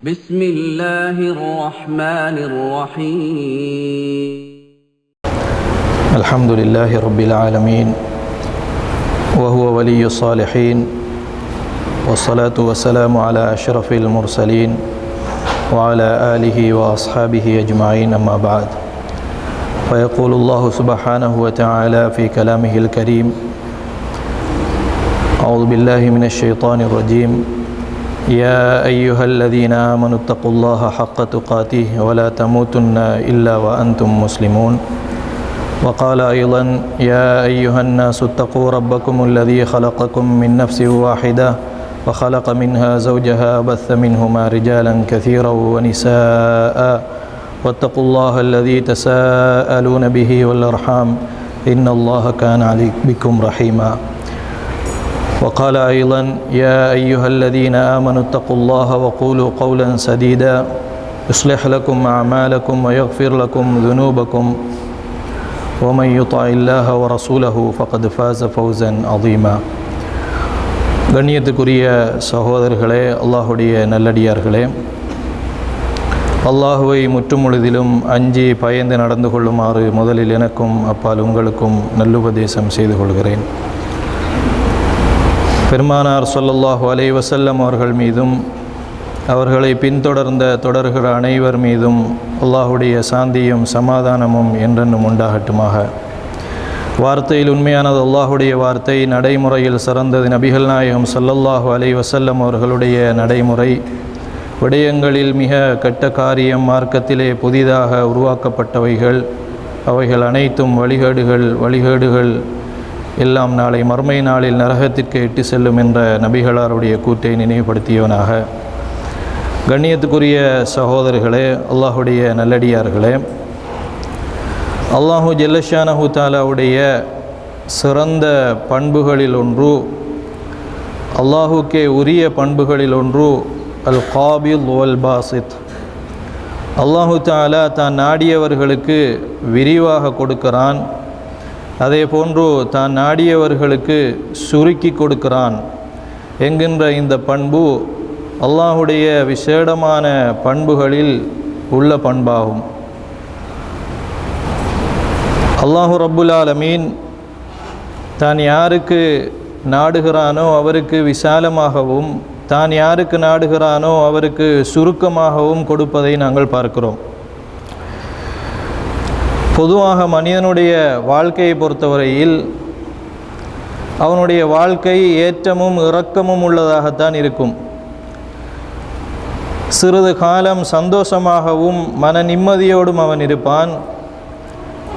بسم الله الرحمن الرحيم. الحمد لله رب العالمين وهو ولي الصالحين والصلاة والسلام على أشرف المرسلين وعلى آله وأصحابه أجمعين أما بعد. فيقول الله سبحانه وتعالى في كلامه الكريم أعوذ بالله من الشيطان الرجيم. يا أيها الذين آمنوا اتقوا الله حق تقاته ولا تموتن إلا وأنتم مسلمون. وقال أيضا يا أيها الناس اتقوا ربكم الذي خلقكم من نفس واحدة وخلق منها زوجها بث منهما رجالا كثيرا ونساء. واتقوا الله الذي تساءلون به والأرحام إن الله كان عليك بكم رحيما. وقال أيضا يا أيها الذين آمنوا اتقوا الله وقولوا قولا سديدا يصلح لكم أعمالكم ويغفر لكم ذنوبكم ومن يطع الله ورسوله فقد فاز فوزا عظيما கண்ணியத்துக்குரிய சகோதரர்களே அல்லாஹுடைய நல்லடியார்களே அல்லாஹுவை முற்றுமுழுதிலும் அஞ்சி பயந்து நடந்து கொள்ளுமாறு முதலில் எனக்கும் அப்பால் உங்களுக்கும் நல்லுபதேசம் செய்து கொள்கிறேன் பெருமானார் சொல்லல்லாஹு அலை வசல்லம் அவர்கள் மீதும் அவர்களை பின்தொடர்ந்த தொடர்கிற அனைவர் மீதும் அல்லாஹுடைய சாந்தியும் சமாதானமும் என்றென்னும் உண்டாகட்டுமாக. வார்த்தையில் உண்மையானது அல்லாஹுடைய வார்த்தை நடைமுறையில் சிறந்தது நபிகள் நாயகம் சொல்லல்லாஹு அலை வசல்லம் அவர்களுடைய நடைமுறை. விடயங்களில் மிக கெட்ட காரியம் மார்க்கத்திலே புதிதாக உருவாக்கப்பட்டவைகள் அவைகள் அனைத்தும் வழிகேடுகள் வழிகேடுகள் எல்லாம் நாளை மறுமை நாளில் நரகத்திற்கு இட்டு செல்லும் என்ற நபிகளாருடைய கூற்றை நினைவுபடுத்தியவனாக. கண்ணியத்துக்குரிய சகோதரர்களே அல்லாஹுடைய நல்லடியார்களே அல்லாஹு ஜெல்லஷானஹு தாலாவுடைய சிறந்த பண்புகளில் ஒன்று அல்லாஹுக்கே உரிய பண்புகளில் ஒன்று அல் காபில் ஒல் பாசித் அல்லாஹு தாலா தான் நாடியவர்களுக்கு விரிவாக கொடுக்கிறான். அதே போன்று தான் நாடியவர்களுக்கு சுருக்கி கொடுக்கிறான். என்கின்ற இந்த பண்பு அல்லாஹுடைய விசேடமான பண்புகளில் உள்ள பண்பாகும். அல்லாஹு ரப்புல் ஆலமீன் தான் யாருக்கு நாடுகிறானோ அவருக்கு விசாலமாகவும் தான் யாருக்கு நாடுகிறானோ அவருக்கு சுருக்கமாகவும் கொடுப்பதை நாங்கள் பார்க்கிறோம். பொதுவாக மனிதனுடைய வாழ்க்கையை பொறுத்தவரையில் அவனுடைய வாழ்க்கை ஏற்றமும் இரக்கமும் உள்ளதாகத்தான் இருக்கும். சிறிது காலம் சந்தோஷமாகவும் மன நிம்மதியோடும் அவன் இருப்பான்.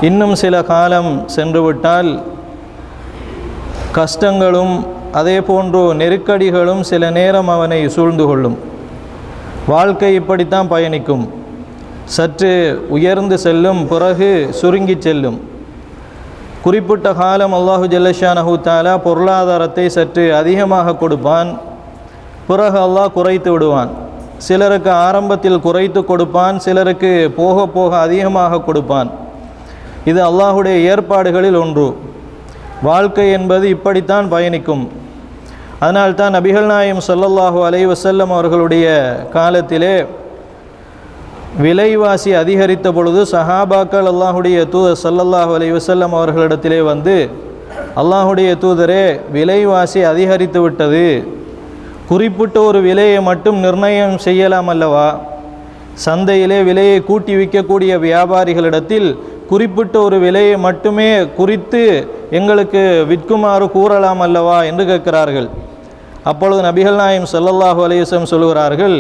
இன்னும் சில காலம் சென்றுவிட்டால் கஷ்டங்களும் அதே போன்று நெருக்கடிகளும் சில நேரம் அவனை சூழ்ந்து கொள்ளும். வாழ்க்கை இப்படித்தான் பயணிக்கும். சற்று உயர்ந்து செல்லும் பிறகு சுருங்கி செல்லும். குறிப்பிட்ட காலம் அல்லாஹு ஜல்லஷானஹூ தாலா பொருளாதாரத்தை சற்று அதிகமாக கொடுப்பான். பிறகு அல்லாஹ் குறைத்து விடுவான். சிலருக்கு ஆரம்பத்தில் குறைத்து கொடுப்பான் சிலருக்கு போக போக அதிகமாக கொடுப்பான். இது அல்லாஹுடைய ஏற்பாடுகளில் ஒன்று. வாழ்க்கை என்பது இப்படித்தான் பயணிக்கும். அதனால்தான் நபிகள் நாயம் சொல்லல்லாஹு அலை வசல்லம் அவர்களுடைய காலத்திலே விலைவாசி அதிகரித்த பொழுது சஹாபாக்கள் அல்லாஹுடைய தூதர் சல்லல்லாஹ் அலி வசல்லம் அவர்களிடத்திலே வந்து அல்லாஹுடைய தூதரே விலைவாசி அதிகரித்து விட்டது. குறிப்பிட்ட ஒரு விலையை மட்டும் நிர்ணயம் செய்யலாம் அல்லவா? சந்தையிலே விலையை கூட்டி விற்கக்கூடிய வியாபாரிகளிடத்தில் குறிப்பிட்ட ஒரு விலையை மட்டுமே குறித்து எங்களுக்கு விற்குமாறு கூறலாம் அல்லவா? என்று கேட்கிறார்கள். அப்பொழுது நபிகள் நாயம் சல்லல்லாஹு அலையம் சொல்கிறார்கள்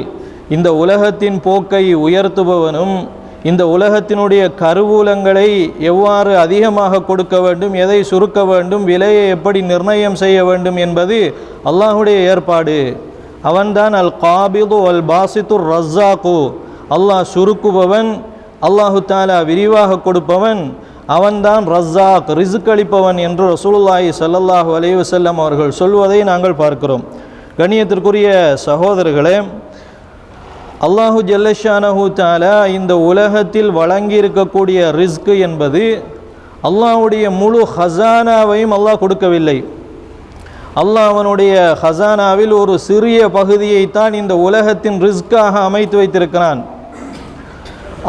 இந்த உலகத்தின் போக்கை உயர்த்துபவனும் இந்த உலகத்தினுடைய கருவூலங்களை எவ்வாறு அதிகமாக கொடுக்க வேண்டும் எதை சுருக்க வேண்டும் விலையை எப்படி நிர்ணயம் செய்ய வேண்டும் என்பது அல்லாஹுடைய ஏற்பாடு. அவன்தான் அல் காபிது அல் பாசித்துர் ரஸ்ஸாக்கு அல்லாஹ் சுருக்குபவன் அல்லாஹு தாலா விரிவாக கொடுப்பவன் அவன்தான் ரஸ்ஸாக் ரிசுக்களிப்பவன் என்று ரசூலுல்லாஹி சல்லல்லாஹு அலைவசல்லம் அவர்கள் சொல்வதை நாங்கள் பார்க்கிறோம். கண்ணியத்திற்குரிய சகோதரர்களே அல்லாஹு ஜல்லஷானஹூ தாலா இந்த உலகத்தில் வழங்கியிருக்கக்கூடிய ரிஸ்க்கு என்பது அல்லாஹுடைய முழு ஹசானாவையும் அல்லாஹ் கொடுக்கவில்லை. அல்லாஹ் அவனுடைய ஹசானாவில் ஒரு சிறிய பகுதியைத்தான் இந்த உலகத்தின் ரிஸ்காக அமைத்து வைத்திருக்கிறான்.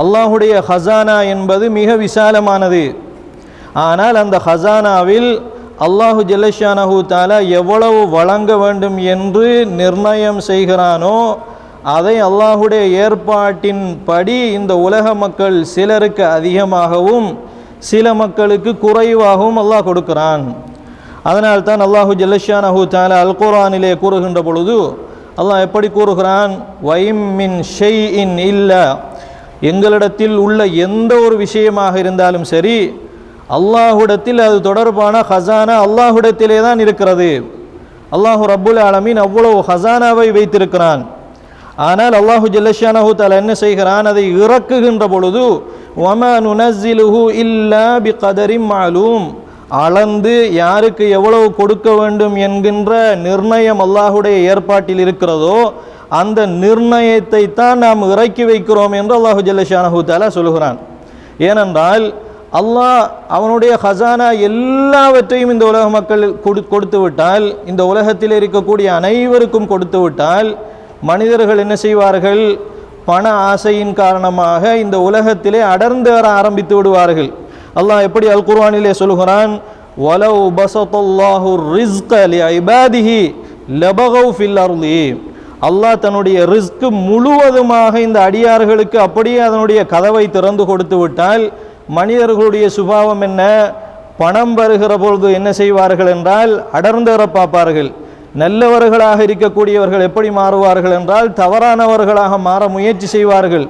அல்லாஹுடைய ஹசானா என்பது மிக விசாலமானது. ஆனால் அந்த ஹசானாவில் அல்லாஹு ஜல்லஷானஹு தாலா எவ்வளவு வழங்க வேண்டும் என்று நிர்ணயம் செய்கிறானோ அதை அல்லாஹுடைய ஏற்பாட்டின் படி இந்த உலக மக்கள் சிலருக்கு அதிகமாகவும் சில மக்களுக்கு குறைவாகவும் அல்லாஹ் கொடுக்கிறான். அதனால் தான் அல்லாஹு ஜல்லஷானஹு தால அல் குரானிலே கூறுகின்ற பொழுது அல்லாஹ் எப்படி கூறுகிறான்? வைம் மின் ஷெய் இன் இல்லை. எங்களிடத்தில் உள்ள எந்த ஒரு விஷயமாக இருந்தாலும் சரி அல்லாஹுடத்தில் அது தொடர்பான ஹசானா அல்லாஹுடத்திலே தான் இருக்கிறது. அல்லாஹு ரப்புல் ஆலமீன் அவ்வளவு ஹசானாவை வைத்திருக்கிறான். ஆனால் அல்லாஹு ஜல்லஷானஹு தாலா என்ன செய்கிறான்? அதை இறக்குகின்ற பொழுது வம நுனஸ்ஸிலுஹு இல்லா பி கதரிம் மாலூம். அளந்து யாருக்கு எவ்வளவு கொடுக்க வேண்டும் என்கின்ற நிர்ணயம் அல்லாஹுடைய ஏற்பாட்டில் இருக்கிறதோ அந்த நிர்ணயத்தை தான் நாம் இறக்கி வைக்கிறோம் என்று அல்லாஹு ஜல்லஷானஹு தாலா சொல்கிறான். ஏனென்றால் அல்லாஹ் அவனுடைய ஹசானா எல்லாவற்றையும் இந்த உலக மக்கள் கொடு கொடுத்து விட்டால் இந்த உலகத்தில் இருக்கக்கூடிய அனைவருக்கும் கொடுத்து விட்டால் மனிதர்கள் என்ன செய்வார்கள்? பண ஆசையின் காரணமாக இந்த உலகத்திலே அடர்ந்து வர ஆரம்பித்து விடுவார்கள். அல்லாஹ் எப்படி அல் குர்வானிலே சொல்கிறான் வலவ் பசத்தல்லாஹு ரிஸ்க லி இபாதிஹி ஃபில் அர்லி அல்லாஹ் தன்னுடைய ரிஸ்க் முழுவதுமாக இந்த அடியார்களுக்கு அப்படியே அதனுடைய கதவை திறந்து கொடுத்து விட்டால் மனிதர்களுடைய சுபாவம் என்ன? பணம் வருகிற பொழுது என்ன செய்வார்கள் என்றால் அடர்ந்து வர பார்ப்பார்கள். நல்லவர்களாக இருக்கக்கூடியவர்கள் எப்படி மாறுவார்கள் என்றால் தவறானவர்களாக மாற முயற்சி செய்வார்கள்.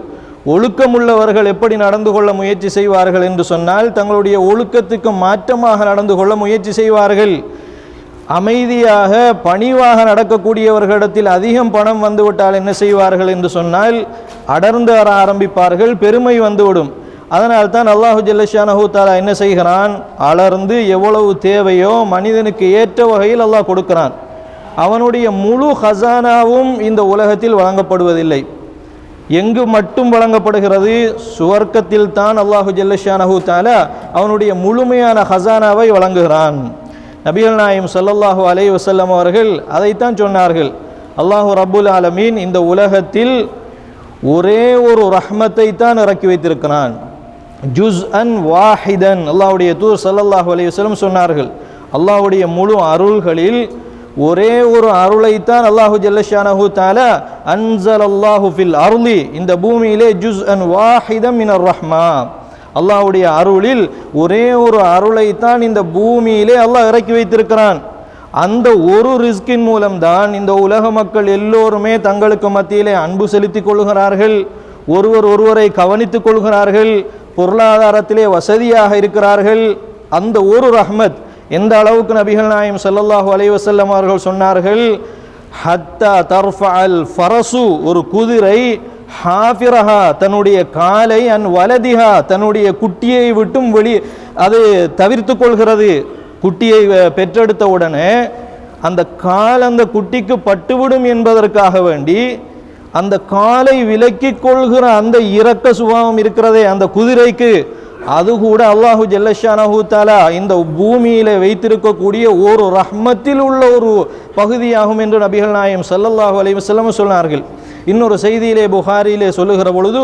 ஒழுக்கமுள்ளவர்கள் எப்படி நடந்து கொள்ள முயற்சி செய்வார்கள் என்று சொன்னால் தங்களுடைய ஒழுக்கத்துக்கு மாற்றமாக நடந்து கொள்ள முயற்சி செய்வார்கள். அமைதியாக பணிவாக நடக்கக்கூடியவர்களிடத்தில் அதிகம் பணம் வந்துவிட்டால் என்ன செய்வார்கள் என்று சொன்னால் அடர்ந்து வர ஆரம்பிப்பார்கள் பெருமை வந்துவிடும். அதனால் தான் அல்லாஹு ஜல்லஷானஹூ தாலா என்ன செய்கிறான்? அலர்ந்து எவ்வளவு தேவையோ மனிதனுக்கு ஏற்ற வகையில் அல்லாஹ் கொடுக்கிறான். அவனுடைய முழு ஹசானாவும் இந்த உலகத்தில் வழங்கப்படுவதில்லை. எங்கு மட்டும் வழங்கப்படுகிறது? சுவர்க்கத்தில் தான் அல்லாஹு ஜல்லஷானஹூ தாலா அவனுடைய முழுமையான ஹசானாவை வழங்குகிறான். நபிகள் நாயம் சல்லல்லாஹு அலை வசல்லம் அவர்கள் அதைத்தான் சொன்னார்கள். அல்லாஹு ரபுல் ஆலமீன் இந்த உலகத்தில் ஒரே ஒரு ரஹ்மத்தை தான் இறக்கி வைத்திருக்கிறான். ஜுஸ் அன் வாஹிதன். அல்லாஹுடைய தூர் சல்லல்லாஹு அலைய வஸல்லம் சொன்னார்கள். அல்லாஹுடைய முழு அருள்களில் ஒரே ஒரு அருளைத்தான் அல்லாஹு ஜல்லஷானஹு தாலா அன்சல் அல்லாஹு ஃபில் அருளி இந்த பூமியிலே ஜுஸ் அன் வாஹிதம் மினர் ரஹ்மா அல்லாஹுடைய அருளில் ஒரே ஒரு அருளைத்தான் இந்த பூமியிலே அல்லாஹ் இறக்கி வைத்திருக்கிறான். அந்த ஒரு ரிஸ்கின் மூலம்தான் இந்த உலக மக்கள் எல்லோருமே தங்களுக்கு மத்தியிலே அன்பு செலுத்திக் கொள்கிறார்கள். ஒருவர் ஒருவரை கவனித்துக் கொள்கிறார்கள். பொருளாதாரத்திலே வசதியாக இருக்கிறார்கள். அந்த ஒரு ரஹ்மத் எந்த அளவுக்கு நபிகள் நாயம் செல்லல்லாஹு அலைவசல்லம் அவர்கள் சொன்னார்கள் ஹத்தா தர்ஃபஅல் ஃபரசு ஒரு குதிரை ஹாஃபிரஹா தன்னுடைய காலை அன் வலதிஹா தன்னுடைய குட்டியை விட்டும் வெளி அது தவிர்த்து கொள்கிறது. குட்டியை பெற்றெடுத்த உடனே அந்த கால் அந்த குட்டிக்கு பட்டுவிடும் என்பதற்காக வேண்டி அந்த காலை விலக்கிக் கொள்கிற அந்த இரக்க சுபாவம் இருக்கிறதே அந்த குதிரைக்கு அது கூட அல்லாஹு ஜல்லஷானஹு தாலா இந்த பூமியில வைத்திருக்கக்கூடிய ஒரு ரஹ்மத்தில் உள்ள ஒரு பகுதியாகும் என்று நபிகள் நாயம் சல்லல்லாஹு அலைஹி வஸல்லம் சொன்னார்கள். இன்னொரு செய்தியிலே புகாரிலே சொல்லுகிற பொழுது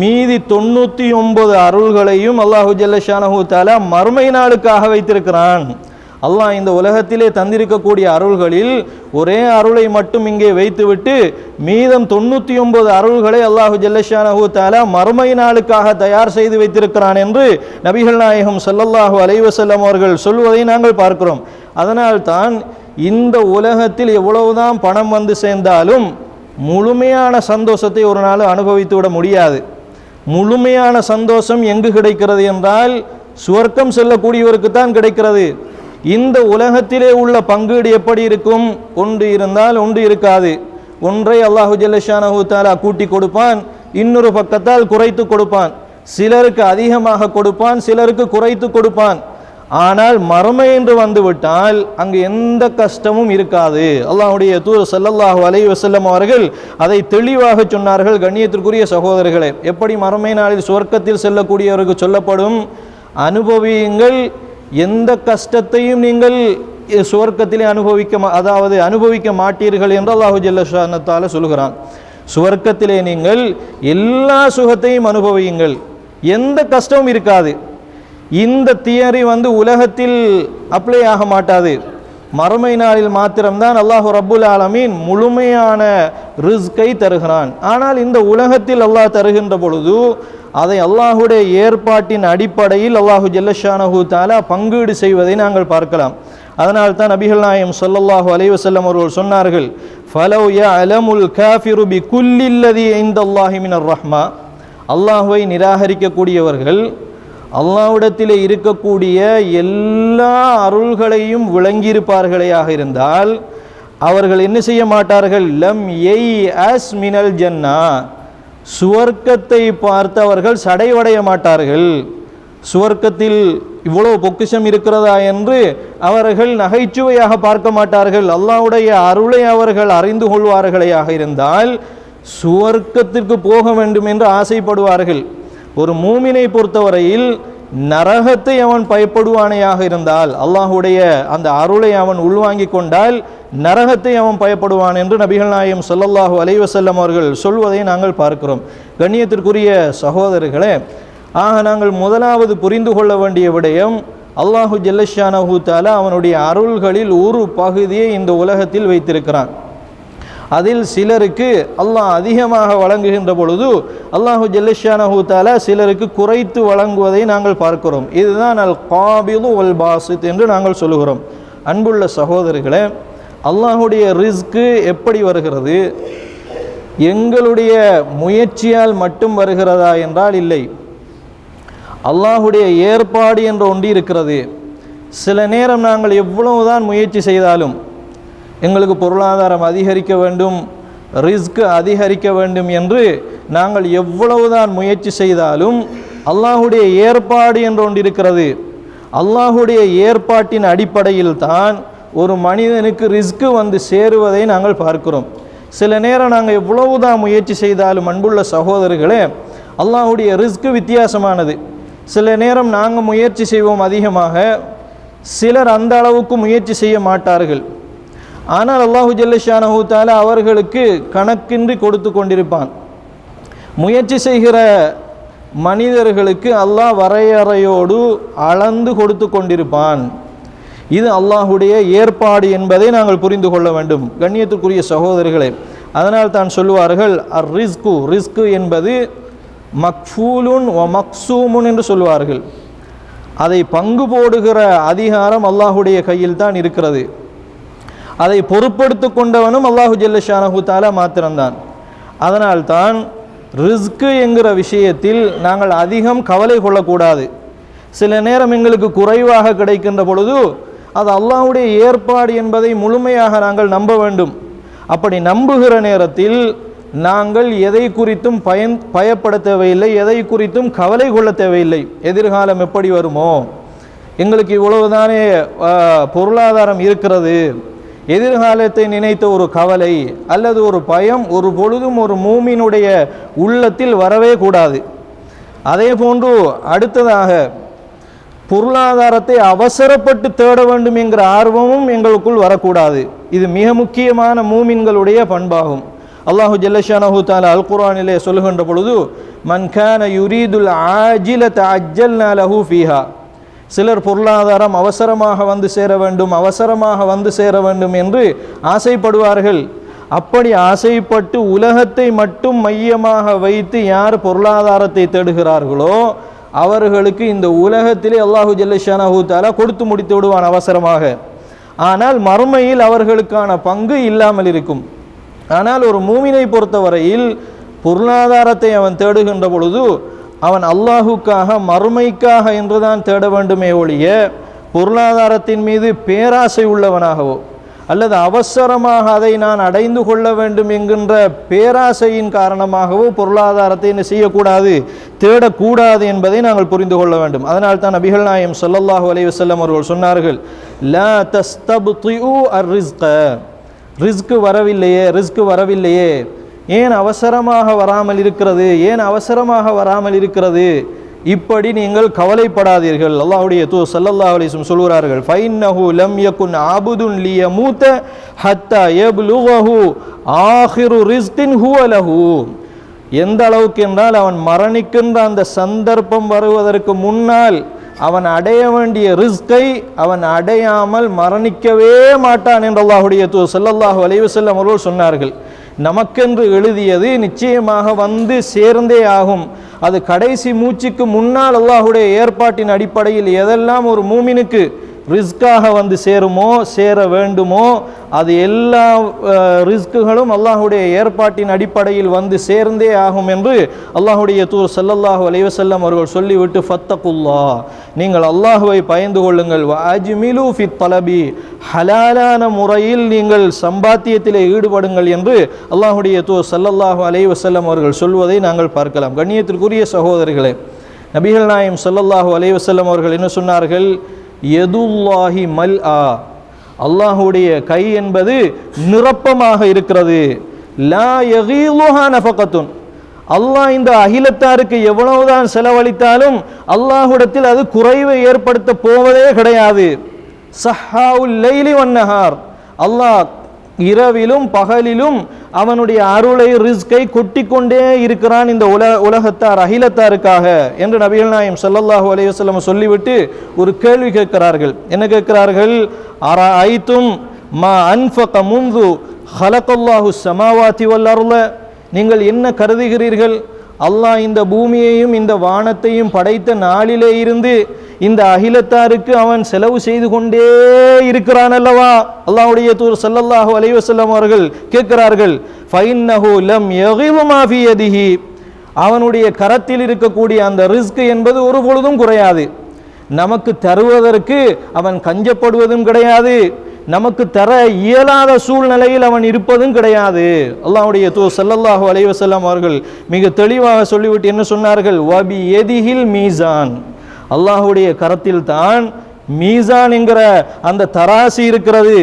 மீதி தொண்ணூற்றி ஒன்பது அருள்களையும் அல்லாஹு ஜல்லஷானஹு தாலா மறுமை நாளுக்காக வைத்திருக்கிறான். அல்லாஹ் இந்த உலகத்திலே தந்திருக்கக்கூடிய அருள்களில் ஒரே அருளை மட்டும் இங்கே வைத்துவிட்டு மீதம் தொண்ணூற்றி ஒன்பது அருள்களை அல்லாஹு ஜல்லஷானஹு தாலா மறுமை நாளுக்காக தயார் செய்து வைத்திருக்கிறான் என்று நபிகள் நாயகம் ஸல்லல்லாஹு அலைவசல்லம் அவர்கள் சொல்வதை நாங்கள் பார்க்கிறோம். அதனால் தான் இந்த உலகத்தில் எவ்வளவுதான் பணம் வந்து சேர்ந்தாலும் முழுமையான சந்தோஷத்தை ஒரு நாள் அனுபவித்து விட முடியாது. முழுமையான சந்தோஷம் எங்கு கிடைக்கிறது என்றால் சுவர்க்கம் செல்லக்கூடியவருக்கு தான் கிடைக்கிறது. இந்த உலகத்திலே உள்ள பங்கீடு எப்படி இருக்கும்? ஒன்று இருந்தால் ஒன்று இருக்காது. ஒன்றை அல்லாஹு ஜல்லஷானஹு தாலா கூட்டி கொடுப்பான் இன்னொரு பக்கத்தால் குறைத்து கொடுப்பான். சிலருக்கு அதிகமாக கொடுப்பான் சிலருக்கு குறைத்து கொடுப்பான். ஆனால் மறுமை என்று வந்துவிட்டால் அங்கு எந்த கஷ்டமும் இருக்காது. அல்லாஹுடைய தூர் சல்லல்லாஹு அலைஹி வசல்லம் அவர்கள் அதை தெளிவாக சொன்னார்கள் கண்ணியத்திற்குரிய சகோதரர்களே. எப்படி மறுமை நாளில் சுவர்க்கத்தில் செல்லக்கூடியவருக்கு சொல்லப்படும்? அனுபவியுங்கள் எந்த கஷ்டத்தையும் நீங்கள் சுவர்க்கத்திலே அனுபவிக்க அதாவது அனுபவிக்க மாட்டீர்கள் என்று அல்லாஹு ஜல்லஷானத்தால சொல்கிறான் சுவர்க்கத்திலே நீங்கள் எல்லா சுகத்தையும் அனுபவியுங்கள். எந்த கஷ்டமும் இருக்காது. இந்த தியரி வந்து உலகத்தில் அப்ளை ஆக மாட்டாது. மறுமை நாளில் மாத்திரம்தான் அல்லாஹு ரப்புல் ஆலமீன் முழுமையான ரிஸ்கை தருகிறான். ஆனால் இந்த உலகத்தில் அல்லாஹ் தருகின்ற பொழுது அதை அல்லாஹுடைய ஏற்பாட்டின் அடிப்படையில் அல்லாஹு ஜல்லஷானஹு தாலா பங்கீடு செய்வதை நாங்கள் பார்க்கலாம். அதனால் தான் நபிகள் நாயம் சொல்லல்லாஹு அலைவசல்லம் அவர்கள் சொன்னார்கள் ஃபலவ் யஅலமுல் காஃபிரு பி குல்லில்லதி இந்த அல்லாஹிமினர் ரஹ்மா. அல்லாஹுவை நிராகரிக்கக்கூடியவர்கள் அல்லாஹ்விடத்திலே இருக்கக்கூடிய எல்லா அருள்களையும் விளங்கியிருப்பார்களேயாக இருந்தால் அவர்கள் என்ன செய்ய மாட்டார்கள்? லம் எய் அஸ் மினல் ஜன்னா. சுவர்க்கத்தை பார்த்து அவர்கள் சடைவடைய மாட்டார்கள். சுவர்க்கத்தில் இவ்வளவு பொக்கிஷம் இருக்கிறதா என்று அவர்கள் நகைச்சுவையாக பார்க்க மாட்டார்கள். அல்லாவுடைய அருளை அவர்கள் அறிந்து கொள்வார்களேயாக இருந்தால் சுவர்க்கத்திற்கு போக வேண்டும் என்று ஆசைப்படுவார்கள். ஒரு மூமினை பொறுத்தவரையில் நரகத்தை அவன் பயப்படுவானேயாக இருந்தால் அல்லாஹுடைய அந்த அருளை அவன் உள்வாங்கிக் கொண்டால் நரகத்தை அவன் பயப்படுவான் என்று நபிகள் நாயம் சொல்லல்லாஹு அலைவசல்லம் அவர்கள் சொல்வதை நாங்கள் பார்க்கிறோம். கண்ணியத்திற்குரிய சகோதரர்களே ஆக நாங்கள் முதலாவது புரிந்து கொள்ள வேண்டிய விடயம் அல்லாஹு ஜல்லஷானஹு தாலா அவனுடைய அருள்களில் ஒரு பகுதியை இந்த உலகத்தில் வைத்திருக்கிறான். அதில் சிலருக்கு அல்லாஹ் அதிகமாக வழங்குகின்ற பொழுது அல்லாஹு ஜல்லஷானஹு தாலா சிலருக்கு குறைத்து வழங்குவதை நாங்கள் பார்க்கிறோம். இதுதான் அல் காபிலு வல் பாசித் என்று நாங்கள் சொல்லுகிறோம். அன்புள்ள சகோதரர்களே அல்லாஹுடைய ரிஸ்க்கு எப்படி வருகிறது? எங்களுடைய முயற்சியால் மட்டும் வருகிறதா என்றால் இல்லை. அல்லாஹுடைய ஏற்பாடு என்ற ஒன்று இருக்கிறது. சில நேரம் நாங்கள் எவ்வளவுதான் முயற்சி செய்தாலும் எங்களுக்கு பொருளாதாரம் அதிகரிக்க வேண்டும் ரிஸ்க் அதிகரிக்க வேண்டும் என்று நாங்கள் எவ்வளவுதான் முயற்சி செய்தாலும் அல்லாஹுடைய ஏற்பாடு என்று ஒன்று இருக்கிறது அல்லாஹுடைய ஏற்பாட்டின் அடிப்படையில் தான் ஒரு மனிதனுக்கு ரிஸ்க்கு வந்து சேருவதை நாங்கள் பார்க்கிறோம். சில நேரம் நாங்கள் எவ்வளவுதான் முயற்சி செய்தாலும் அன்புள்ள சகோதரர்களே அல்லாஹுடைய ரிஸ்க்கு வித்தியாசமானது. சில நேரம் நாங்கள் முயற்சி செய்வோம் அதிகமாக சிலர் அந்த அளவுக்கு முயற்சி செய்ய மாட்டார்கள். ஆனால் அல்லாஹு ஜல்லஷானஹு தாலா அவர்களுக்கு கணக்கின்றி கொடுத்து கொண்டிருப்பான். முயற்சி செய்கிற மனிதர்களுக்கு அல்லாஹ் வரையறையோடு அளந்து கொடுத்து கொண்டிருப்பான். இது அல்லாஹுடைய ஏற்பாடு என்பதை நாங்கள் புரிந்து கொள்ள வேண்டும். கண்ணியத்துக்குரிய சகோதரர்களே அதனால் தான் சொல்லுவார்கள் அர் ரிஸ்கு ரிஸ்கு என்பது மக்ஃபூலுன் ஒ மக்சூமுன் என்று சொல்லுவார்கள். அதை பங்கு போடுகிற அதிகாரம் அல்லாஹுடைய கையில் தான் இருக்கிறது. அதை பொறுப்படுத்து கொண்டவனும் அல்லாஹு ஜல்லஷானஹு தாலா மாத்திரம்தான். அதனால்தான் ரிஸ்க்கு என்கிற விஷயத்தில் நாங்கள் அதிகம் கவலை கொள்ளக்கூடாது. சில நேரம் எங்களுக்கு குறைவாக கிடைக்கின்ற பொழுது அது அல்லாஹுடைய ஏற்பாடு என்பதை முழுமையாக நாங்கள் நம்ப வேண்டும். அப்படி நம்புகிற நேரத்தில் நாங்கள் எதை குறித்தும் பயன் பயப்பட தேவையில்லை எதை குறித்தும் கவலை கொள்ள தேவையில்லை. எதிர்காலம் எப்படி வருமோ? எங்களுக்கு இவ்வளவுதானே பொருளாதாரம் இருக்கிறது. எதிர்காலத்தை நினைத்த ஒரு கவலை அல்லது ஒரு பயம் ஒரு பொழுதும் ஒரு மூமினுடைய உள்ளத்தில் வரவே கூடாது. அதே போன்று அடுத்ததாக பொருளாதாரத்தை அவசரப்பட்டு தேட வேண்டும் என்கிற ஆர்வமும் எங்களுக்குள் வரக்கூடாது. இது மிக முக்கியமான மூமின்களுடைய பண்பாகும். அல்லாஹு ஜல்லஷானஹு தாலா அல் குரானிலே சொல்லுகின்ற பொழுது மன்கான யுரீதுல் ஆஜில அஜல் லஹு ஃபீஹா. சிலர் பொருளாதாரம் அவசரமாக வந்து சேர வேண்டும் அவசரமாக வந்து சேர வேண்டும் என்று ஆசைப்படுவார்கள். அப்படி ஆசைப்பட்டு உலகத்தை மட்டும் மையமாக வைத்து யார் பொருளாதாரத்தை தேடுகிறார்களோ அவர்களுக்கு இந்த உலகத்திலே அல்லாஹு ஜல்லஷானஹு தாலா கொடுத்து முடித்து விடுவான் அவசரமாக. ஆனால் மறுமையில் அவர்களுக்கான பங்கு இல்லாமல் இருக்கும். ஆனால் ஒரு மூமினை பொறுத்தவரையில் பொருளாதாரத்தை அவன் தேடுகின்ற பொழுது அவன் அல்லாஹுக்காக மறுமைக்காக என்றுதான் தேட வேண்டுமே ஒழிய பொருளாதாரத்தின் மீது பேராசை உள்ளவனாகவோ அல்லது அவசரமாக அதை நான் அடைந்து கொள்ள வேண்டும் என்கின்ற பேராசையின் காரணமாகவோ பொருளாதாரத்தை என்ன செய்யக்கூடாது தேடக்கூடாது என்பதை நாங்கள் புரிந்து கொள்ள வேண்டும். அதனால் தான் நபிகள் நாயம் சொல்லல்லாஹு அலைய வஸல்லம் அவர்கள் சொன்னார்கள் லா தஸ்தப்திஉ அர் ரிஸ்க ரிஸ்க் வரவில்லையே ரிஸ்க் வரவில்லையே. ஏன் அவசரமாக வராமல் இருக்கிறது? ஏன் அவசரமாக வராமல் இருக்கிறது? இப்படி நீங்கள் கவலைப்படாதீர்கள். அல்லாஹுடைய தூ சல்லல்லா அலிசும் சொல்கிறார்கள் ஃபைன்னஹு லம் யகுன் லிய மூத்த ஹத்தா யப்லுகஹு ஆஹிரு ரிஸ்கின் ஹுவலஹு எந்த அளவுக்கு என்றால் அவன் மரணிக்கின்ற அந்த சந்தர்ப்பம் வருவதற்கு முன்னால் அவன் அடைய வேண்டிய ரிஸ்கை அவன் அடையாமல் மரணிக்கவே மாட்டான் என்று அல்லாஹுடைய தூ சல்லல்லாஹு அலைஹி அவர்கள் சொன்னார்கள். நமக்கென்று எழுதியது நிச்சயமாக வந்து சேர்ந்தே ஆகும். அது கடைசி மூச்சுக்கு முன்னால் அல்லாஹுடைய ஏற்பாட்டின் அடிப்படையில் எதெல்லாம் ஒரு மூமினுக்கு ரிஸ்காக வந்து சேருமோ சேர வேண்டுமோ அது எல்லா ரிஸ்க்குகளும் அல்லாஹுடைய ஏற்பாட்டின் அடிப்படையில் வந்து சேர்ந்தே ஆகும் என்று அல்லாஹுடைய தூர் சல்லல்லாஹு அலைவசல்லம் அவர்கள் சொல்லிவிட்டு ஃபத்தகுல்லா நீங்கள் அல்லாஹுவை பயந்து கொள்ளுங்கள். அஜ்மிலு ஃபி தலபி ஹலாலான முறையில் நீங்கள் சம்பாத்தியத்திலே ஈடுபடுங்கள் என்று அல்லாஹுடைய தூர் சல்லல்லாஹு அலைவசல்லம் அவர்கள் சொல்வதை நாங்கள் பார்க்கலாம். கண்ணியத்திற்குரிய சகோதரிகளே நபிகள் நாயம் ஸல்லல்லாஹு அலைவசல்லம் அவர்கள் என்ன சொன்னார்கள்? எதுல்லாஹி மல் ஆ அல்லாஹுடைய கை என்பது நிரப்பமாக இருக்கிறது. லா யகீலுஹா நஃபகத்துன். அல்லாஹ் இந்த அகிலத்தாருக்கு எவ்வளவுதான் செலவழித்தாலும் அல்லாஹுடத்தில் அது குறைவை ஏற்படுத்த போவதே கிடையாது. சஹாவுல் லைலி வன்னஹார் அல்லாஹ் இரவிலும் பகலிலும் அவனுடைய அருளை ரிஸ்கை கொட்டிக்கொண்டே இருக்கிறான் இந்த உல உலகத்தார் அகிலத்தாருக்காக என்று நபிகள் நாயம் ஸல்லல்லாஹு அலைஹி சொல்லிவிட்டு ஒரு கேள்வி கேட்கிறார்கள். என்ன கேட்கிறார்கள்? அரா ஐத்தும் மா அன்ஃபக முந்து ஹலக்கல்லாஹு சமாவாத்தி வல் நீங்கள் என்ன கருதுகிறீர்கள்? அல்லாஹ் இந்த பூமியையும் இந்த வானத்தையும் படைத்த நாளிலே இருந்து இந்த அகிலத்தாருக்கு அவன் செலவு செய்து கொண்டே இருக்கிறான் அல்லவா? அல்லாஹுடைய தூர் சல்லல்லாஹு அலைவசல்லம் அவர்கள் கேட்கிறார்கள் அவனுடைய கரத்தில் இருக்கக்கூடிய அந்த ரிஸ்க் என்பது ஒரு பொழுதும் குறையாது. நமக்கு தருவதற்கு அவன் கஞ்சப்படுவதும் கிடையாது. நமக்கு தர இயலாத சூழ்நிலையில் அவன் இருப்பதும் கிடையாது. அல்லாவுடைய தூ ஸல்லல்லாஹு அலைவசல்லாம் அவர்கள் மிக தெளிவாக சொல்லிவிட்டு என்ன சொன்னார்கள்? வபி எதிஹில் மீசான். அல்லாஹுடைய கரத்தில் தான் மீசான் என்கிற அந்த தராசி இருக்கிறது.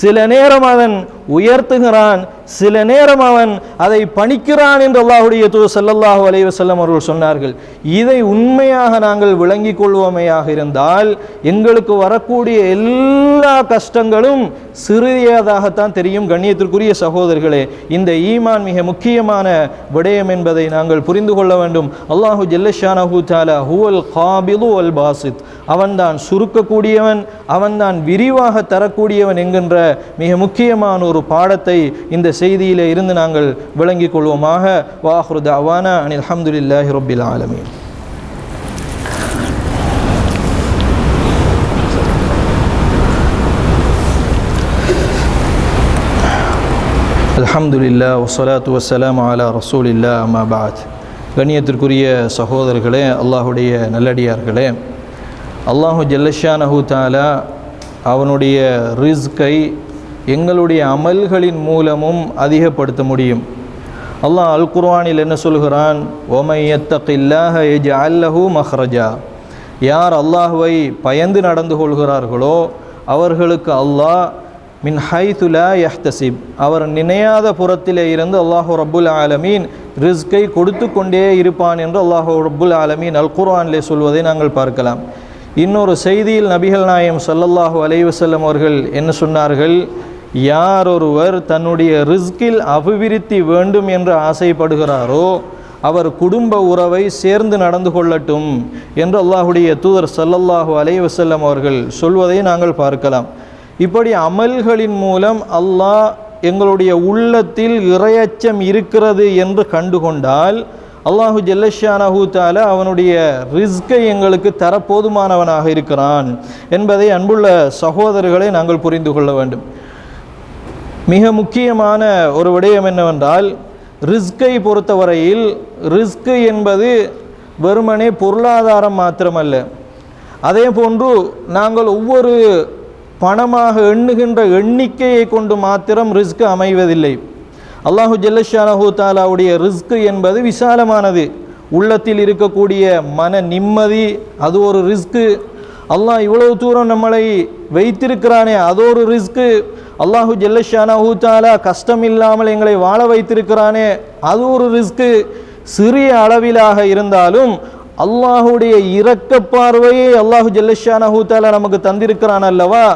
சில நேரம் அவன் உயர்த்துகிறான். சில நேரம் அவன் அதை பணிக்கிறான் என்று அல்லாஹுடைய தூ செல்லல்லாஹு அலைஹி வஸல்லம் அவர்கள் சொன்னார்கள். இதை உண்மையாக நாங்கள் விளங்கிக் கொள்வோமையாக இருந்தால் எங்களுக்கு வரக்கூடிய எல்லா கஷ்டங்களும் சிறியதாகத்தான் தெரியும். கண்ணியத்திற்குரிய சகோதரர்களே இந்த ஈமான் மிக முக்கியமான விடயம் என்பதை நாங்கள் புரிந்து கொள்ள வேண்டும். அல்லாஹு ஜல்லஷானஹு தாலா ஹுவல் காபிலு அல் பாசித். அவன்தான் சுருக்கக்கூடியவன் அவன்தான் விரிவாக தரக்கூடியவன் என்கின்ற மிக முக்கியமான ஒரு ஒரு பாடத்தை இந்த செய்தியிலே இருந்து நாங்கள் விளங்கிக் கொள்வோமாக. வாஹ்ரு தவானா அனில் அஹமதுல்லாஹி ரொபில் ஆலமீன். அலமதுல்லா வஸ்ஸலாத்து வசலாம் அலா ரசூலில்லா இல்லா பாத் கண்ணியத்திற்குரிய சகோதரர்களே அல்லாஹுடைய நல்லடியார்களே அல்லாஹு ஜல்லஷானஹு தாலா அவனுடைய ரிஸ்கை எங்களுடைய அமல்களின் மூலமும் அதிகப்படுத்த முடியும். அல்லாஹ் அல் குர்வானில் என்ன சொல்கிறான்? ஒமை எத்தகில்லாஹ எஜ் அல்லஹு மஹ்ரஜா. யார் அல்லாஹுவை பயந்து நடந்து கொள்கிறார்களோ அவர்களுக்கு அல்லாஹ் மின் ஹைதுலா யஹ்தசிப். அவர் நினையாத புறத்திலே இருந்து அல்லாஹூ ரபுல் ஆலமீன் ரிஸ்கை கொடுத்து கொண்டே இருப்பான் என்று அல்லாஹூ ரபுல் ஆலமீன் அல் குர்ஆனிலே சொல்வதை நாங்கள் பார்க்கலாம். இன்னொரு செய்தியில் நபிகள் நாயம் சல்லல்லாஹு அலைவசல்லம் அவர்கள் என்ன சொன்னார்கள்? யார் ஒருவர் தன்னுடைய ரிஸ்கில் அபிவிருத்தி வேண்டும் என்று ஆசைப்படுகிறாரோ அவர் குடும்ப உறவை சேர்ந்து நடந்து கொள்ளட்டும் என்று அல்லாஹுடைய தூதர் சல்லல்லாஹு அலைஹி வஸல்லம் அவர்கள் சொல்வதை நாங்கள் பார்க்கலாம். இப்படி அமல்களின் மூலம் அல்லாஹ் எங்களுடைய உள்ளத்தில் இறையச்சம் இருக்கிறது என்று கண்டுகொண்டால் அல்லாஹு ஜல்லஷானஹு தாலா அவனுடைய ரிஸ்கை எங்களுக்கு தரப்போதுமானவனாக இருக்கிறான் என்பதை அன்புள்ள சகோதரர்களை நாங்கள் புரிந்து கொள்ள வேண்டும். மிக முக்கியமான ஒரு விடயம் என்னவென்றால் ரிஸ்கை பொறுத்தவரையில் ரிஸ்க்கு என்பது வெறுமனே பொருளாதாரம் மாத்திரமல்ல. அதே போன்று நாங்கள் ஒவ்வொரு பணமாக எண்ணுகின்ற எண்ணிக்கையை கொண்டு மாத்திரம் ரிஸ்க் அமைவதில்லை. அல்லாஹு ஜல்லஷானஹு தாலாவுடைய ரிஸ்க் என்பது விசாலமானது. உள்ளத்தில் இருக்கக்கூடிய மன நிம்மதி அது ஒரு ரிஸ்க்கு. அல்லாஹ் இவ்வளவு தூரம் நம்மளை வைத்திருக்கிறானே அது ஒரு ரிஸ்க்கு அல்லாஹு ஜல்லஷானஹு தாலா கஷ்டம் இல்லாமல் எங்களை வாழ வைத்திருக்கிறானே அது ஒரு ரிஸ்க்கு சிறிய அளவிலாக இருந்தாலும் அல்லாஹுடைய இரக்க பார்வையை அல்லாஹு ஜல்லஷானஹூ தாலா நமக்கு தந்திருக்கிறான் அல்லவா?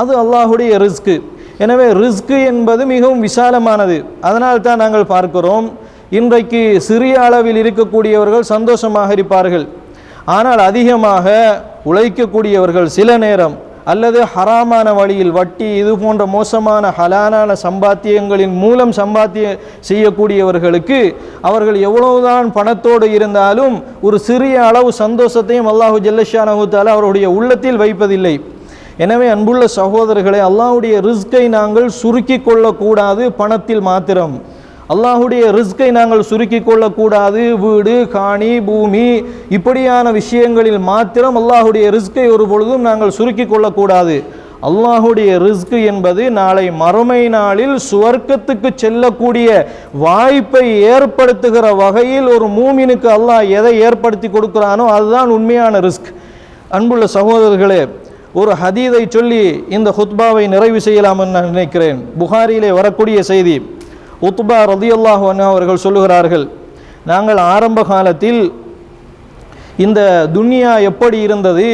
அது அல்லாஹுடைய ரிஸ்க்கு எனவே ரிஸ்க்கு என்பது மிகவும் விசாலமானது. அதனால் தான் நாங்கள் பார்க்கிறோம் இன்றைக்கு சிறிய அளவில் இருக்கக்கூடியவர்கள் சந்தோஷமாக இருப்பார்கள். ஆனால் அதிகமாக உழைக்கக்கூடியவர்கள் சில நேரம் அல்லது ஹராமான வழியில் வட்டி இது போன்ற மோசமான ஹலானான சம்பாத்தியங்களின் மூலம் சம்பாத்திய செய்யக்கூடியவர்களுக்கு அவர்கள் எவ்வளவுதான் பணத்தோடு இருந்தாலும் ஒரு சிறிய அளவு சந்தோஷத்தையும் அல்லாஹு ஜல்லஷானஹூத்தால அவருடைய உள்ளத்தில் வைப்பதில்லை. எனவே அன்புள்ள சகோதரர்களை அல்லாஹுடைய ரிஸ்கை நாங்கள் சுருக்கி கொள்ளக்கூடாது பணத்தில் மாத்திரம். அல்லாஹுடைய ரிஸ்கை நாங்கள் சுருக்கி கொள்ளக்கூடாது. வீடு காணி பூமி இப்படியான விஷயங்களில் மாத்திரம் அல்லாஹுடைய ரிஸ்கை ஒரு பொழுதும் நாங்கள் சுருக்கி கொள்ளக்கூடாது. அல்லாஹுடைய ரிஸ்க் என்பது நாளை மறுமை நாளில் சுவர்க்கத்துக்கு செல்லக்கூடிய வாய்ப்பை ஏற்படுத்துகிற வகையில் ஒரு மூமினுக்கு அல்லாஹ் எதை ஏற்படுத்தி கொடுக்குறானோ அதுதான் உண்மையான ரிஸ்க். அன்புள்ள சகோதரர்களே ஒரு ஹதீதை சொல்லி இந்த ஹுத்பாவை நிறைவு செய்யலாம் என்று நான் நினைக்கிறேன். புகாரியிலே வரக்கூடிய செய்தி உத்பா ரதியுல்லாஹு அவர்கள் சொல்லுகிறார்கள் நாங்கள் ஆரம்ப காலத்தில் இந்த துன்யா எப்படி இருந்தது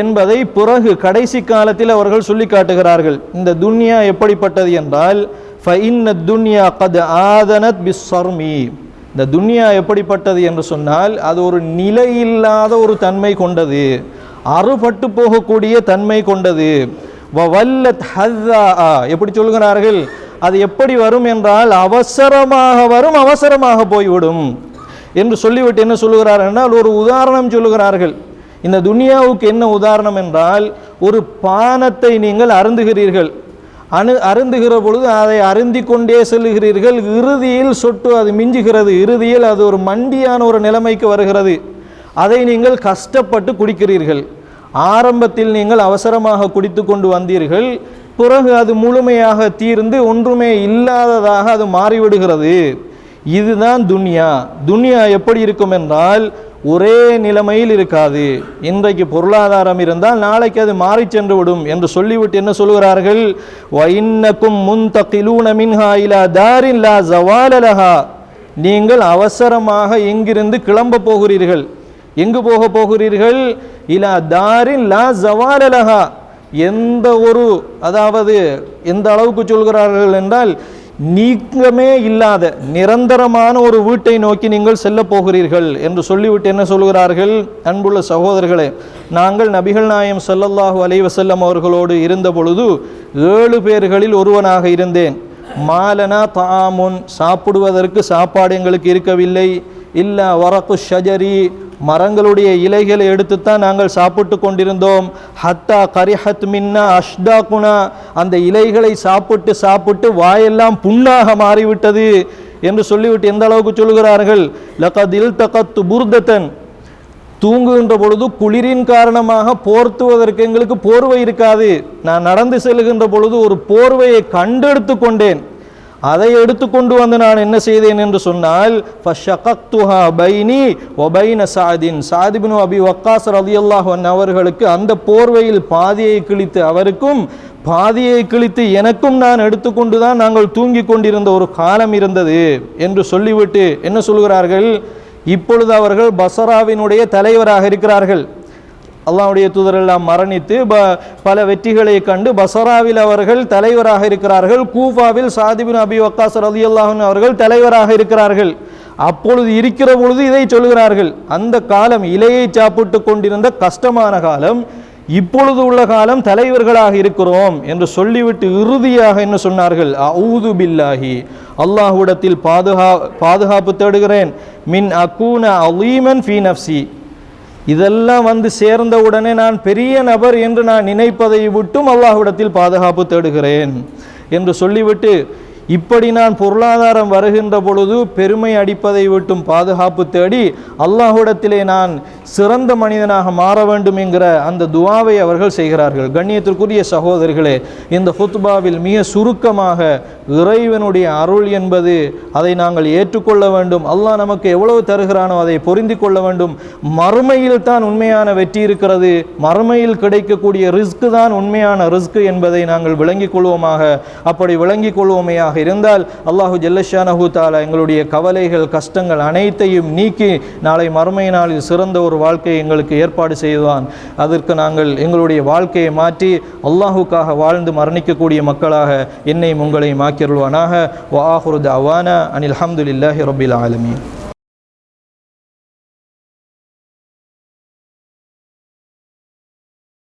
என்பதை பிறகு கடைசி காலத்தில் அவர்கள் சொல்லி காட்டுகிறார்கள். இந்த துன்யா எப்படிப்பட்டது என்றால் ஃபைன்ன துன்யா கத் ஆதனத் பிஸ்ஸர்மி. இந்த துன்யா எப்படிப்பட்டது என்று சொன்னால் அது ஒரு நிலையில்லாத ஒரு தன்மை கொண்டது அறுபட்டு போகக்கூடிய தன்மை கொண்டது. வல்லத் ஹஸ்ஸா எப்படி சொல்கிறார்கள் அது எப்படி வரும் என்றால் அவசரமாக வரும் அவசரமாக போய்விடும் என்று சொல்லிவிட்டு என்ன சொல்லுகிறார் என்றால் ஒரு உதாரணம் சொல்லுகிறார்கள். இந்த துனியாவுக்கு என்ன உதாரணம் என்றால் ஒரு பானத்தை நீங்கள் அருந்துகிறீர்கள். அணு அருந்துகிற பொழுது அதை அருந்தி கொண்டே செல்லுகிறீர்கள். இறுதியில் சொட்டு அது மிஞ்சுகிறது. இறுதியில் அது ஒரு மண்டியான ஒரு நிலைமைக்கு வருகிறது. அதை நீங்கள் கஷ்டப்பட்டு குடிக்கிறீர்கள். ஆரம்பத்தில் நீங்கள் அவசரமாக குடித்து கொண்டு வந்தீர்கள். பிறகு அது முழுமையாக தீர்ந்து ஒன்றுமே இல்லாததாக அது மாறிவிடுகிறது. இதுதான் துன்யா. துன்யா எப்படி இருக்கும் என்றால் ஒரே நிலைமையில் இருக்காது. இன்றைக்கு பொருளாதாரம் இருந்தால் நாளைக்கு அது மாறி சென்று விடும் என்று சொல்லிவிட்டு என்ன சொல்கிறார்கள்? வைன்னக்கும் முன்தகிலூன மின்ஹா இலா தாரின் லா ஜவாலலஹா நீங்கள் அவசரமாக இங்கிருந்து கிளம்ப போகிறீர்கள். எங்கு போக போகிறீர்கள்? இலா தாரின் லா ஜவாலலஹா எந்த ஒரு அதாவது எந்த அளவுக்கு சொல்கிறார்கள் என்றால் நீக்கமே இல்லாத நிரந்தரமான ஒரு வீட்டை நோக்கி நீங்கள் செல்ல போகிறீர்கள் என்று சொல்லிவிட்டு என்ன சொல்கிறார்கள்? அன்புள்ள சகோதரர்களே நாங்கள் நபிகள் நாயம் ஸல்லல்லாஹு அலைஹி வஸல்லம் அவர்களோடு இருந்த பொழுது ஏழு பேர்களில் ஒருவனாக இருந்தேன். மாலனா தாமுன் சாப்பிடுவதற்கு சாப்பாடு எங்களுக்கு இருக்கவில்லை. இல்லை வரக்கு ஷஜரி மரங்களுடைய இலைகளை எடுத்துத்தான் நாங்கள் சாப்பிட்டு கொண்டிருந்தோம். ஹத்தா கரிஹத் மின்னா அஷ்டாகுனா அந்த இலைகளை சாப்பிட்டு சாப்பிட்டு வாயெல்லாம் புண்ணாக மாறிவிட்டது என்று சொல்லிவிட்டு எந்த அளவுக்கு சொல்கிறார்கள் லகதில் தகத்து புர்தத்தன் தூங்குகின்ற பொழுது குளிரின் காரணமாக போர்த்துவதற்கு எங்களுக்கு போர்வை இருக்காது. நான் நடந்து செல்கின்ற பொழுது ஒரு போர்வையை கண்டெடுத்து கொண்டேன். அதை எடுத்துக்கொண்டு வந்து நான் என்ன செய்தேன் என்று சொன்னால் ஃபஷகத்துஹா பைனி ஒபைன சாதின். சாதிபின் அபி வக்காஸ் ரதியல்லாஹன் அவர்களுக்கு அந்த போர்வையில் பாதியை கிழித்து அவருக்கும் பாதியை கிழித்து எனக்கும் நான் எடுத்துக்கொண்டு தான் நாங்கள் தூங்கி கொண்டிருந்த ஒரு காலம் இருந்தது என்று சொல்லிவிட்டு என்ன சொல்கிறார்கள்? இப்பொழுது அவர்கள் பசராவினுடைய தலைவராக இருக்கிறார்கள். அல்லாவுடைய தூதரெல்லாம் மரணித்து ப பல வெற்றிகளை கண்டு பசராவில் அவர்கள் தலைவராக இருக்கிறார்கள். கூஃபாவில் சாதிபின் அபி வக்காஸ் ரலியல்லாஹு அவர்கள் தலைவராக இருக்கிறார்கள். அப்பொழுது இருக்கிற பொழுது இதை சொல்கிறார்கள். அந்த காலம் இலையை சாப்பிட்டு கொண்டிருந்த கஷ்டமான காலம் இப்பொழுது உள்ள காலம் தலைவர்களாக இருக்கிறோம் என்று சொல்லிவிட்டு இறுதியாக என்ன சொன்னார்கள்? அவுது பில்லாஹி அல்லாஹுடத்தில் பாதுகா பாதுகாப்பு தேடுகிறேன். மின் அகூன அலீமன் ஃபீ நஃப்சி இதெல்லாம் வந்து சேர்ந்த உடனே நான் பெரிய நபர் என்று நான் நினைப்பதை விட்டும் அல்லாஹ்விடத்தில் பாதுகாப்பு தேடுகிறேன் என்று சொல்லிவிட்டு இப்படி நான் பொருளாதாரம் வருகின்ற பொழுது பெருமை அடிப்பதை விட்டும் பாதுகாப்பு தேடி அல்லாஹுடத்திலே நான் சிறந்த மனிதனாக மாற வேண்டும் என்கிற அந்த துவாவை அவர்கள் செய்கிறார்கள். கண்ணியத்திற்குரிய சகோதரர்களே இந்த ஹுத்பாவில் மிக சுருக்கமாக இறைவனுடைய அருள் என்பது அதை நாங்கள் ஏற்றுக்கொள்ள வேண்டும். அல்லாஹ் நமக்கு எவ்வளவு தருகிறானோ அதை பொருந்தி கொள்ள வேண்டும். மறுமையில் தான் உண்மையான வெற்றி இருக்கிறது. மறுமையில் கிடைக்கக்கூடிய ரிஸ்க் தான் உண்மையான ரிஸ்க் என்பதை நாங்கள் விளங்கிக் கொள்வோமாக. அப்படி விளங்கிக் கொள்வோமையாக இருந்தால் அல்லாஹு ஜெல்லஷானஹூ தாலா எங்களுடைய கவலைகள் கஷ்டங்கள் அனைத்தையும் நீக்கி நாளை மறுமை நாளில் சிறந்த ஒரு வாழ்க்கையை எங்களுக்கு ஏற்பாடு செய்வான் அதற்கு நாங்கள் எங்களுடைய வாழ்க்கையை மாற்றி அல்லாஹுக்காக வாழ்ந்து மரணிக்கக்கூடிய மக்களாக என்னையும் உங்களையும் ஆக்கிருள்வானாக வாஹுரு அவானா அனில் அஹமதுல்லாஹி ரபில் ஆலமீன்.